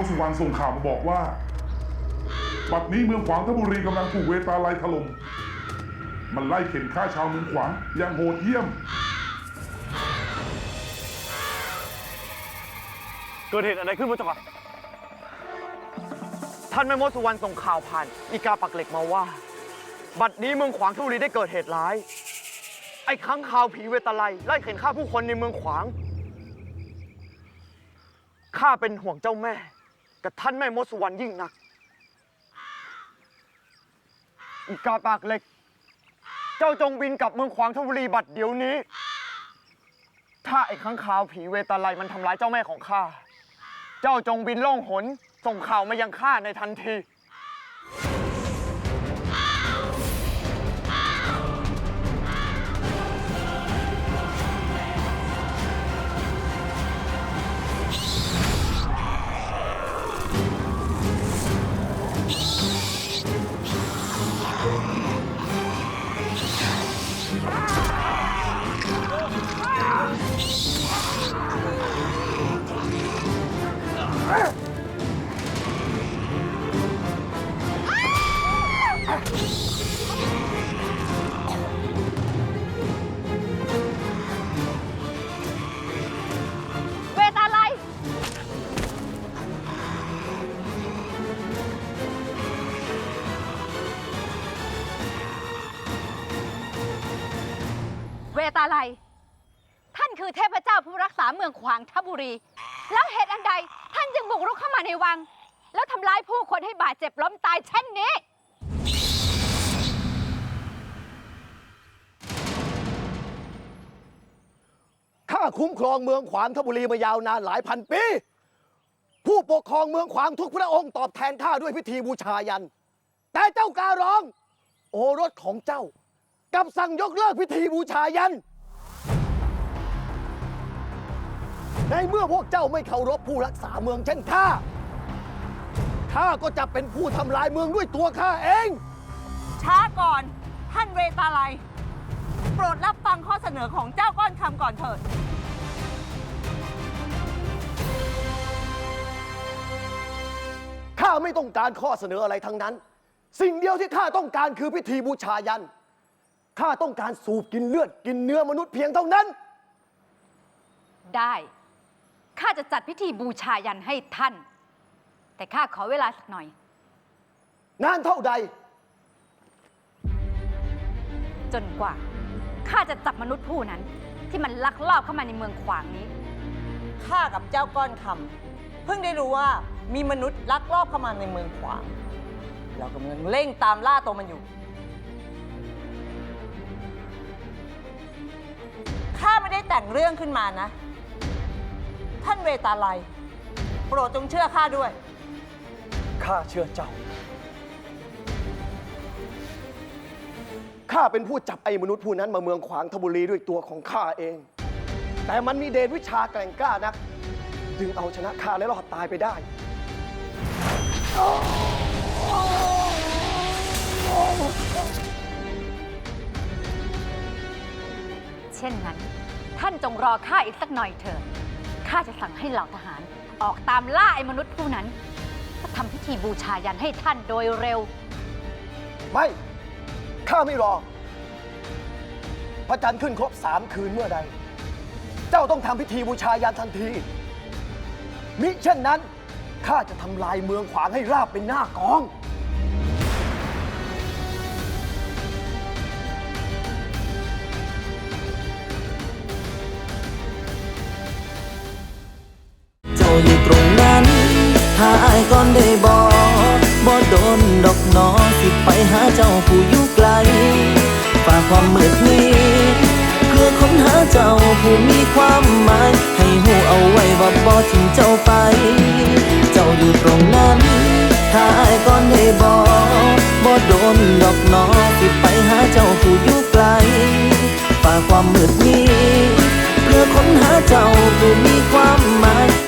แม่มดสุวรรณส่งข่าวมาบอกว่า บัดนี้เมืองขวางทบุรีกำลังถูกเวตาไลถล่ม มันไล่เข็นฆ่าชาวเมืองขวางอย่างโหดเยี่ยม เกิดเหตุอะไรขึ้นพระเจ้าค่ะท่านแม่มดสุวรรณส่งข่าวผ่าน อีกาปักเหล็กมาว่า บัดนี้เมืองขวางทุรีได้เกิดเหตุร้าย ไอ้ค้างคาวผีเวตาไลไล่เข็นฆ่าผู้คนในเมืองขวางข้าเป็นห่วงเจ้าแม่ กับท่านแม่มดสุวรรณยิ่งนัก อีกาปากเหล็ก เจ้าจงบินกลับเมืองขวางทบุรีบัดเดี๋ยวนี้ ถ้าไอ้ข้างคาวผีเวตาไลมันทำร้ายเจ้าแม่ของข้า เจ้าจงบินล่องหน ส่งข่าวมายังข้าในทันที เตาไลท่านคือเทพเจ้าผู้รักษาเมืองขวางทบุรี แล้วเหตุอันใดท่านจึงบุกรุกเข้ามาในวัง แล้วทำร้ายผู้คนให้บาดเจ็บล้มตายเช่นนี้ข้าคุ้มครองเมืองขวางทบุรีมายาวนานหลายพันปี ผู้ปกครองเมืองขวางทุกพระองค์ตอบแทนข้าด้วยพิธีบูชายัน แต่เจ้าการ้อง โอรสของเจ้า กลับสั่งยกเลิกพิธีบูชายัน ในเมื่อพวกเจ้าไม่เคารพผู้รักษาเมืองเช่นข้า ข้าก็จะเป็นผู้ทำลายเมืองด้วยตัวข้าเอง ช้าก่อน ท่านเวตาไลยโปรดรับฟังข้อเสนอของเจ้าก้อนคำก่อนเถิด ข้าไม่ต้องการข้อเสนออะไรทั้งนั้น สิ่งเดียวที่ข้าต้องการคือพิธีบูชายัน ข้าต้องการสูบกินเลือดกินเนื้อมนุษย์เพียงเท่านั้น ได้ ข้าจะจัดพิธีบูชายันให้ท่าน แต่ข้าขอเวลาสักหน่อย นานเท่าใด จนกว่า ข้าจะจับมนุษย์ผู้นั้น ที่มันลักลอบเข้ามาในเมืองขวางนี้ ข้ากับเจ้าก้อนคำเพิ่งได้รู้ว่ามีมนุษย์ลักลอบเข้ามาในเมืองขวาง เรากำลังเร่งตามล่าตัวมันอยู่ แต่งเรื่องขึ้นมานะ ท่านเวตาไลยโปรดจงเชื่อข้าด้วย ข้าเชื่อเจ้า ข้าเป็นผู้จับไอ้มนุษย์ผู้นั้นมาเมืองขวางทบุรีด้วยตัวของข้าเอง แต่มันมีเดชวิชาแกร่งกล้านัก จึงเอาชนะข้าและรอดตายไปได้ เช่นนั้น ท่านจงรอข้าอีกสักหน่อยเถิดข้าจะสั่งให้เหล่าทหารออกตามล่าไอ้มนุษย์ผู้นั้นก็ทำพิธีบูชายันให้ท่านโดยเร็ว ไม่ข้าไม่รอ พระจันทร์ขึ้นครบสามคืนเมื่อใด เจ้าต้องทำพิธีบูชายันทันที มิเช่นนั้นข้าจะทำลายเมืองขวางให้ราบเป็นหน้ากอง อยู่ตรงนั้น ถ้าอายก่อนได้บอกบ่โดนดอกนอสิไปหาเจ้าผู้อยู่ไกล ฝากความมืดนี้เพื่อค้นหาเจ้าผู้มีความหมาย ให้หูเอาไว้ว่าบ่ทิ้งเจ้าไป เจ้าอยู่ตรงนั้น ถ้าอายก่อนได้บอกบ่โดนดอกนอสิไปหาเจ้าผู้อยู่ไกล ฝากความมืดนี้เพื่อค้นหาเจ้าผู้มีความหมาย